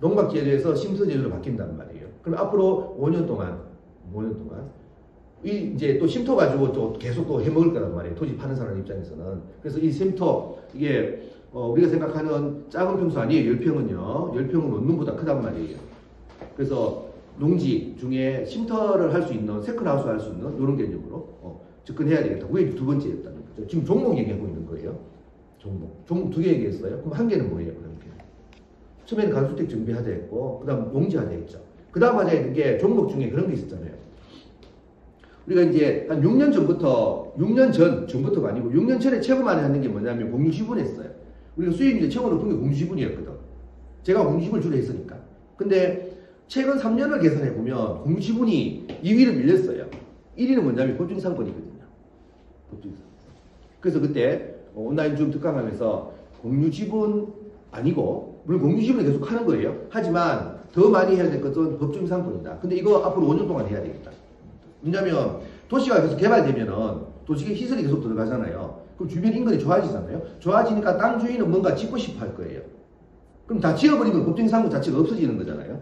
농박제도에서 심터제도로 바뀐단 말이에요. 그럼 앞으로 5년 동안, 5년 동안 이 이제 또 쉼터 가지고 또 계속 또 해먹을 거란 말이에요. 토지 파는 사람 입장에서는. 그래서 이 쉼터 이게 어, 우리가 생각하는 작은 평수 아니에요. 10평은요. 10평은 원룸보다 크단 말이에요. 그래서 농지 중에 쉼터를 할 수 있는 세컨하우스 할 수 있는 이런 개념으로 어, 접근해야 되겠다. 그게 두 번째였다는 거죠. 지금 종목 얘기하고 있는 거예요. 종목. 종목 두 개 얘기했어요. 그럼 한 개는 뭐예요? 그럼 처음에는 가주택 준비하자 했고, 그 다음 농지하자 했죠. 그 다음 하자 했는 게 종목 중에 그런 게 있었잖아요. 우리가 이제 한 6년 전부터, 6년 전, 전부터가 아니고 6년 전에 최고 많이 하는 게 뭐냐면 공유지분 했어요. 우리가 수익률이 최고 높은 게 공유지분이었거든. 제가 공유지분을 주로 했으니까. 근데 최근 3년을 계산해 보면 공유지분이 2위를 밀렸어요. 1위는 뭐냐면 법중상권이거든요. 법중상. 그래서 그때 온라인 줌 특강하면서 공유지분 아니고 물론 공유지분을 계속 하는 거예요. 하지만 더 많이 해야 될 것은 법중상권이다. 근데 이거 앞으로 5년 동안 해야 되겠다. 왜냐하면 도시가 계속 개발되면은 도시계 시설이 계속 들어가잖아요. 그럼 주변 인근이 좋아지잖아요. 좋아지니까 땅 주인은 뭔가 짓고 싶어 할 거예요. 그럼 다 지어버리면 법정상권 자체가 없어지는 거잖아요.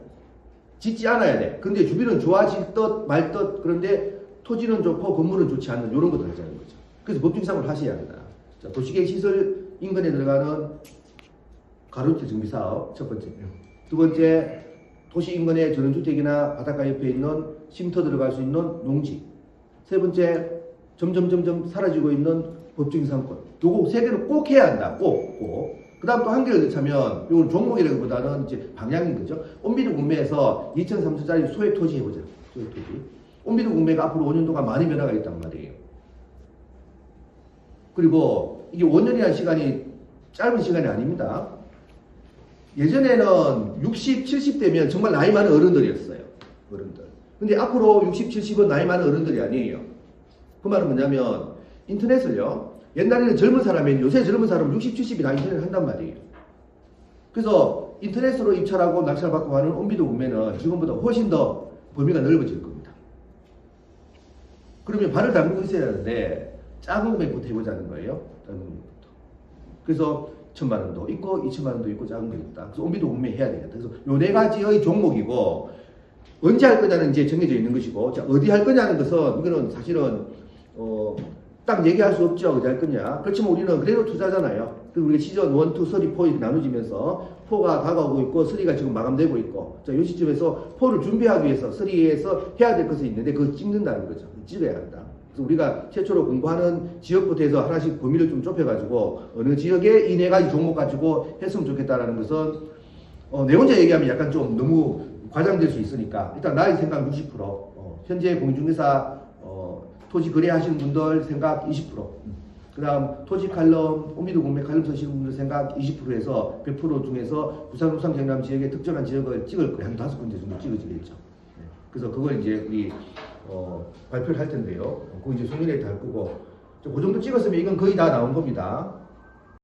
짓지 않아야 돼. 근데 주변은 좋아질 듯 말 듯 그런데 토지는 좋고 건물은 좋지 않는 이런 것들 있자는 거죠. 그래서 법정상권을 하셔야 한다. 자, 도시계획 시설 인근에 들어가는 가로주택 정비 사업 첫 번째. 두 번째 도시 인근의 전원주택이나 바닷가 옆에 있는 쉼터 들어갈 수 있는 농지. 세 번째 점점 점점 사라지고 있는 법정 상권. 요거 세 개를 꼭 해야 한다. 꼭 꼭. 그 다음 또 한 개를 더 차면 이건 종목이라기보다는 이제 방향인 거죠. 온비드 국내에서 2,300짜리 소액 토지 해보자. 소액 토지. 온비드 국내가 앞으로 5년 동안 많이 변화가 있단 말이에요. 그리고 이게 5년이라는 시간이 짧은 시간이 아닙니다. 예전에는 60, 70대면 정말 나이 많은 어른들이었어요. 어른들. 근데 앞으로 60, 70은 나이 많은 어른들이 아니에요. 그 말은 뭐냐면 인터넷을요. 옛날에는 젊은 사람이 요새 젊은 사람은 60, 70이 다 인터넷을 한단 말이에요. 그래서 인터넷으로 입찰하고 낙찰 받고 하는 온비도 구매는 지금보다 훨씬 더 범위가 넓어질 겁니다. 그러면 발을 담그고 있어야 하는데 작은 금액부터 해보자는 거예요. 작은 금액부터. 그래서 천만 원도 있고 이천만 원도 있고 작은 게 있다. 그래서 온비도 구매해야 되겠다. 그래서 요 네 가지의 종목이고 언제 할 거냐는 이제 정해져 있는 것이고 자, 어디 할 거냐는 것은 이거는 사실은 어, 딱 얘기할 수 없죠. 어디 할 거냐. 그렇지만 우리는 그래도 투자잖아요. 그리고 우리가 시즌 1, 2, 3, 4 이렇게 나눠지면서 4가 다가오고 있고 3가 지금 마감되고 있고 자, 이 시점에서 4를 준비하기 위해서 3에서 해야 될 것이 있는데 그걸 찍는다는 거죠. 찍어야 한다. 우리가 최초로 공부하는 지역부터 해서 하나씩 범위를 좀 좁혀가지고 어느 지역에 이 네 가지 종목 가지고 했으면 좋겠다라는 것은 어, 내 혼자 얘기하면 약간 좀 너무 과장될 수 있으니까 일단 나의 생각 60% 어, 현재 공중회사 어, 토지 거래하시는 분들 생각 20%. 그 다음 토지 칼럼, 오미도 공매 칼럼 쓰시는 분들 생각 20% 해서 100% 중에서 부산, 우산, 경남 지역의 특정한 지역을 찍을 거예요. 한 다섯 군데 정도 찍어지겠죠. 네. 그래서 그걸 이제 우리 어, 발표를 할 텐데요. 그거 이제 송일에 달 거고 그 정도 찍었으면 이건 거의 다 나온 겁니다.